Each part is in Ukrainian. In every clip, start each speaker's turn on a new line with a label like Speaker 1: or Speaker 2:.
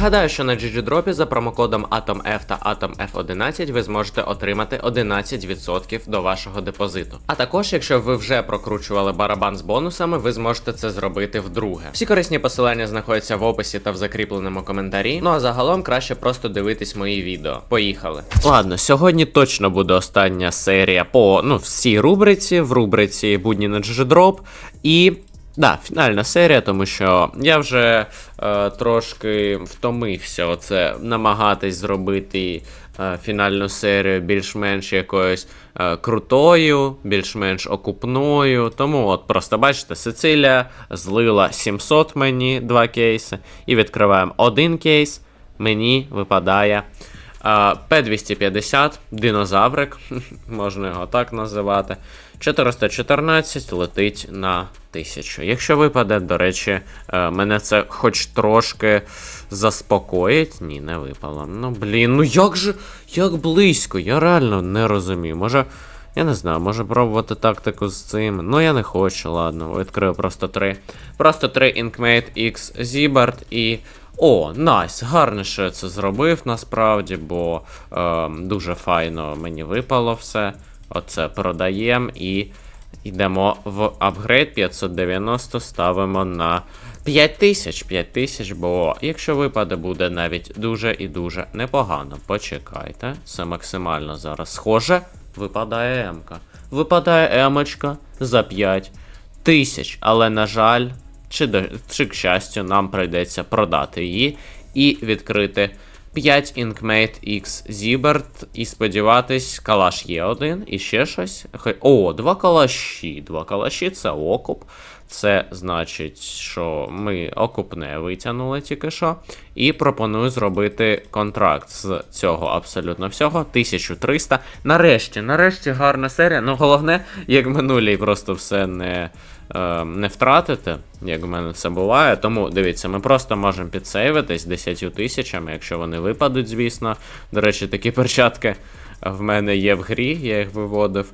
Speaker 1: Нагадаю, що на GGDrop за промокодом AtomF та AtomF11 ви зможете отримати 11% до вашого депозиту. А також, якщо ви вже прокручували барабан з бонусами, ви зможете це зробити вдруге. Всі корисні посилання знаходяться в описі та в закріпленому коментарі. Ну а загалом краще просто дивитись мої відео. Поїхали. Ладно, сьогодні точно буде остання серія по ну всій рубриці, в рубриці Будні на GGDrop. І Да, фінальна серія, тому що я вже е, трошки втомився оце намагатись зробити е, фінальну серію більш-менш якоюсь е, крутою, більш-менш окупною. Тому от просто бачите, Сицилія злила 700 мені два кейси. І відкриваємо один кейс. Мені випадає П250, динозаврик, можна його так називати. 414 летить на 1000. Якщо випаде, до речі, е, мене це хоч трошки заспокоїть. Ні, не випало. Ну, блін, ну як же, як близько, я реально не розумію. Може. Я не знаю, може пробувати тактику з цим. Ну я не хочу, ладно, відкрию просто три. Просто три Inkmate X Zibard і. О, найс, гарно, що я це зробив насправді, бо е, дуже файно мені випало все. Оце продаємо і йдемо в апгрейд 590, ставимо на 5000. 5000, бо якщо випаде, буде навіть дуже і дуже непогано. Почекайте, це максимально зараз схоже. Випадає М-ка. Випадає Емочка за 5 тисяч, але, на жаль, чи, до, чи к щастю, нам прийдеться продати її і відкрити 5 Inkmate X Zibert і сподіватись, калаш є один і ще щось. О, два калаші. Два калаші це окуп. Це значить, що ми окупне витягнули тільки що. І пропоную зробити контракт з цього абсолютно всього. 1300. Нарешті, нарешті гарна серія. Ну, головне, як минулій, просто все не, е, не втратити, як в мене це буває. Тому дивіться, ми просто можемо підсейвитись 10 тисячами, якщо вони випадуть, звісно. До речі, такі перчатки в мене є в грі, я їх виводив.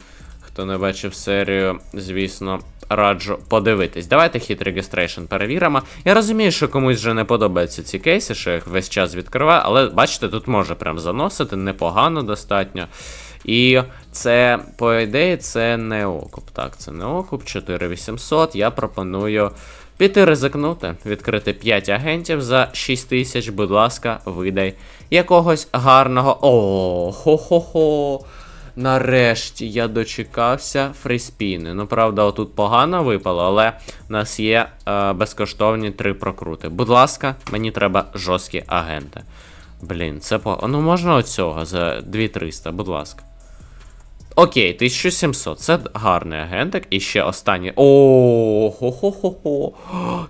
Speaker 1: Хто не бачив серію, звісно, раджу подивитись. Давайте хід регістрейшн перевіримо. Я розумію, що комусь вже не подобаються ці кейси, що їх весь час відкриваю, але бачите, тут може прям заносити, непогано достатньо. І це, по ідеї, це не окуп. Так, це не окуп, 4800. Я пропоную піти ризикнути, відкрити 5 агентів за 6 тисяч, будь ласка, видай якогось гарного. О, хо-хо-хо. Нарешті я дочекався фріспіни. Ну, правда, отут погано випало, але в нас є е, безкоштовні три прокрути. Будь ласка, мені треба жорсткі агенти. Блін, це по. Ну можна оцього за 2300, будь ласка. Окей, 1700. Це гарний агентик. І ще останній. О, хо-хо-хо-хо.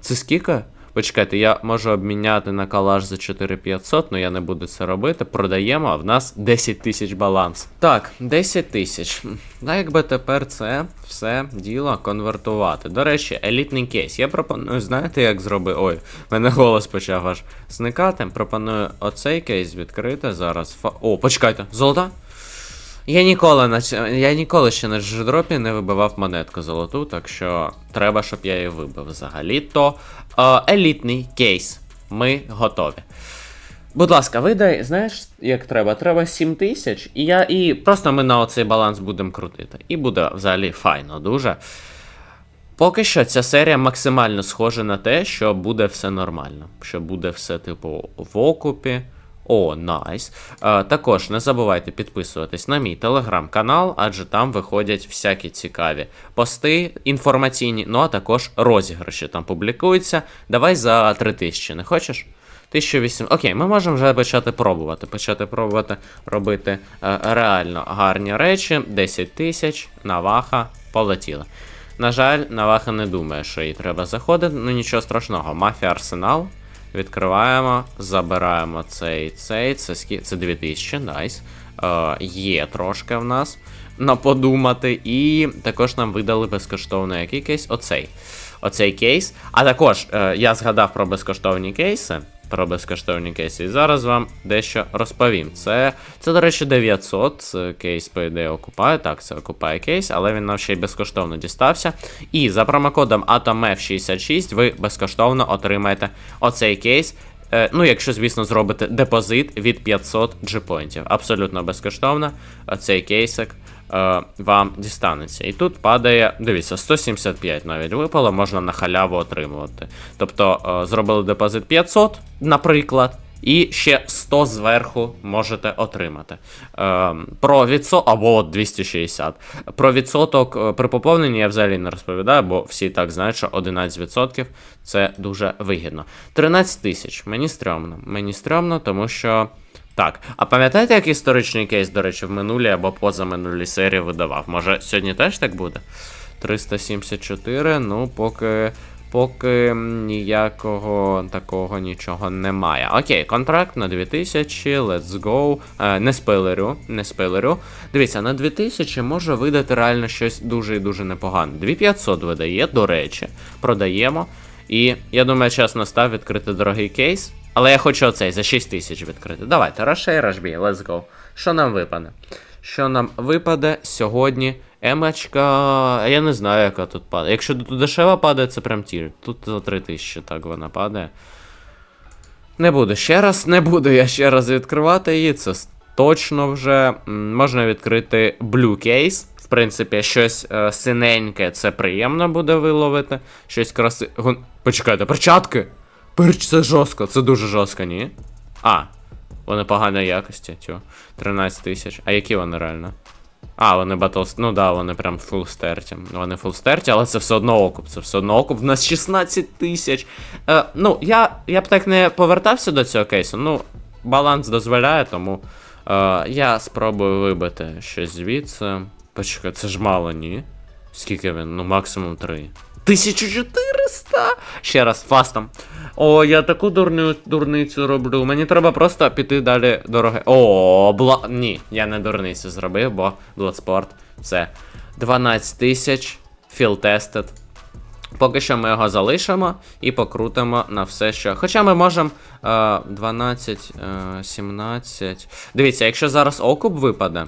Speaker 1: Це скільки? Почекайте, я можу обміняти на калаш за 4500, але я не буду це робити. Продаємо, а в нас 10 тисяч баланс. Так, 10 тисяч. А якби тепер це все діло конвертувати. До речі, елітний кейс. Я пропоную, знаєте, як зробити. Ой, мене голос почав аж зникати. Пропоную оцей кейс відкрити зараз. О, почекайте, золота? Я ніколи на ць- я ніколи ще на джедропі не вибивав монетку золоту, так що треба, щоб я її вибив взагалі. То е, елітний кейс. Ми готові. Будь ласка, видай, знаєш, як треба? Треба 7 тисяч, і я і просто ми на оцей баланс будемо крутити. І буде взагалі файно дуже. Поки що ця серія максимально схожа на те, що буде все нормально. Що буде все, типу, в окупі. О, найс. Е, також не забувайте підписуватись на мій телеграм-канал, адже там виходять всякі цікаві пости інформаційні, ну а також розіграші там публікуються. Давай за 3000, не хочеш? 1800. Окей, ми можемо вже почати пробувати. Почати пробувати робити е, реально гарні речі. 10 тисяч, наваха, полетіли. На жаль, Наваха не думає, що їй треба заходити, ну нічого страшного. Мафія Арсенал. Відкриваємо, забираємо цей цей. Це скі... це 2000, найс. Е, є трошки в нас на подумати. І також нам видали безкоштовно який кейс? Оцей. Оцей кейс. А також е, я згадав про безкоштовні кейси. Про безкоштовні кейси. І зараз вам дещо розповім. Це, це до речі, 900. Це кейс, по ідеї, окупає. Так, це окупає кейс, але він нам ще й безкоштовно дістався. І за промокодом AtomF66 ви безкоштовно отримаєте оцей кейс. Е, ну, якщо, звісно, зробите депозит від 500 G-поінтів. Абсолютно безкоштовно. е, Цей кейсик е, вам дістанеться. І тут падає, дивіться, 175 навіть випало, можна на халяву отримувати. Тобто е, зробили депозит 500, наприклад. І ще 100 зверху можете отримати. Е, про відсоток, або от 260. Про відсоток е, при поповненні я взагалі не розповідаю, бо всі так знають, що 11% це дуже вигідно. 13 тисяч. Мені стрьомно. Мені стрьомно, тому що. Так, а пам'ятаєте, як історичний кейс, до речі, в минулій або позаминулій серії видавав? Може, сьогодні теж так буде? 374, ну, поки. Поки ніякого такого нічого немає. Окей, контракт на 2000, let's go. Е, не спойлерю, не спойлерю. Дивіться, на 2000 може видати реально щось дуже і дуже непогане. 2500 видає, до речі, продаємо. І я думаю, час настав відкрити дорогий кейс. Але я хочу оцей за 6000 відкрити. Давайте, Рашей Рашбі, let's go. Що нам випаде? Що нам випаде сьогодні? Емочка. Я не знаю, яка тут падає. Якщо тут дешева падає, це прям тір. Тут за 3000 так вона падає. Не буду ще раз, не буду я ще раз відкривати її. Це точно вже. Можна відкрити Blue Case. В принципі, щось е, синеньке, це приємно буде виловити. Щось краси. Почекайте, перчатки! Перч, це жорстко, це дуже жорстко, ні? А, вони поганої якості, тю. 13 тисяч. А які вони реально? А, вони батл. Ну да, вони прям фул стерті. Вони фул стерті, але це все одно окуп. Це все одно окуп. В нас 16 тисяч. Е, ну, я, я б так не повертався до цього кейсу. Ну, баланс дозволяє, тому е, я спробую вибити щось звідси. Почекай, це ж мало, ні? Скільки він? Ну, максимум 3. 1400! Ще раз, фастом. О, я таку дурню, дурницю роблю. Мені треба просто піти далі дороги. О, бла. Ні, я не дурницю зробив, бо Bloodsport це 12 тисяч. Tested. Поки що ми його залишимо і покрутимо на все, що. Хоча ми можемо е, 12, е, 17. Дивіться, якщо зараз окуп випаде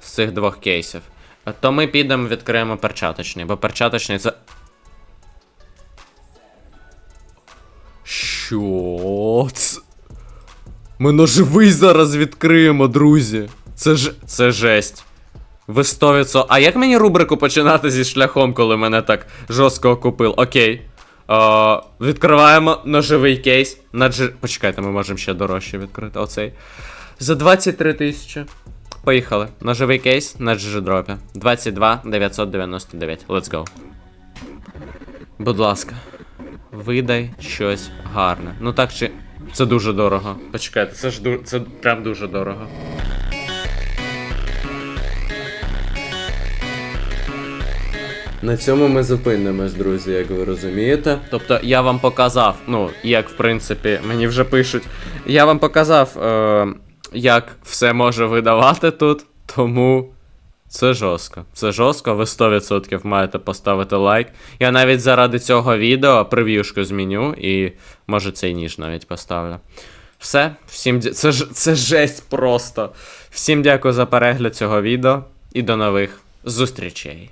Speaker 1: з цих двох кейсів, то ми підемо відкриємо перчаточний, бо перчаточний це. Що? Ми ножовий зараз відкриємо, друзі. Це ж. Це жесть. Ви 100%. А як мені рубрику починати зі шляхом, коли мене так жорстко окупив? Окей. Е, відкриваємо ножовий кейс. На. Почекайте, ми можемо ще дорожче відкрити. Оцей. За 23 тисячі. Поїхали. Ножовий кейс на GG-дропі. 22 999. Let's go. Будь ласка. Видай щось гарне. Ну так чи. Це дуже дорого. Почекайте, це ж ду... це прям дуже дорого. На цьому ми зупинимось, друзі, як ви розумієте. Тобто я вам показав, ну, як в принципі мені вже пишуть, я вам показав, е, як все може видавати тут, тому це жорстко. Це жорстко, ви 100% маєте поставити лайк. Я навіть заради цього відео прев'юшку зміню і може цей ніж навіть поставлю. Все, всім дя... це, ж... це жесть просто. Всім дякую за перегляд цього відео і до нових зустрічей.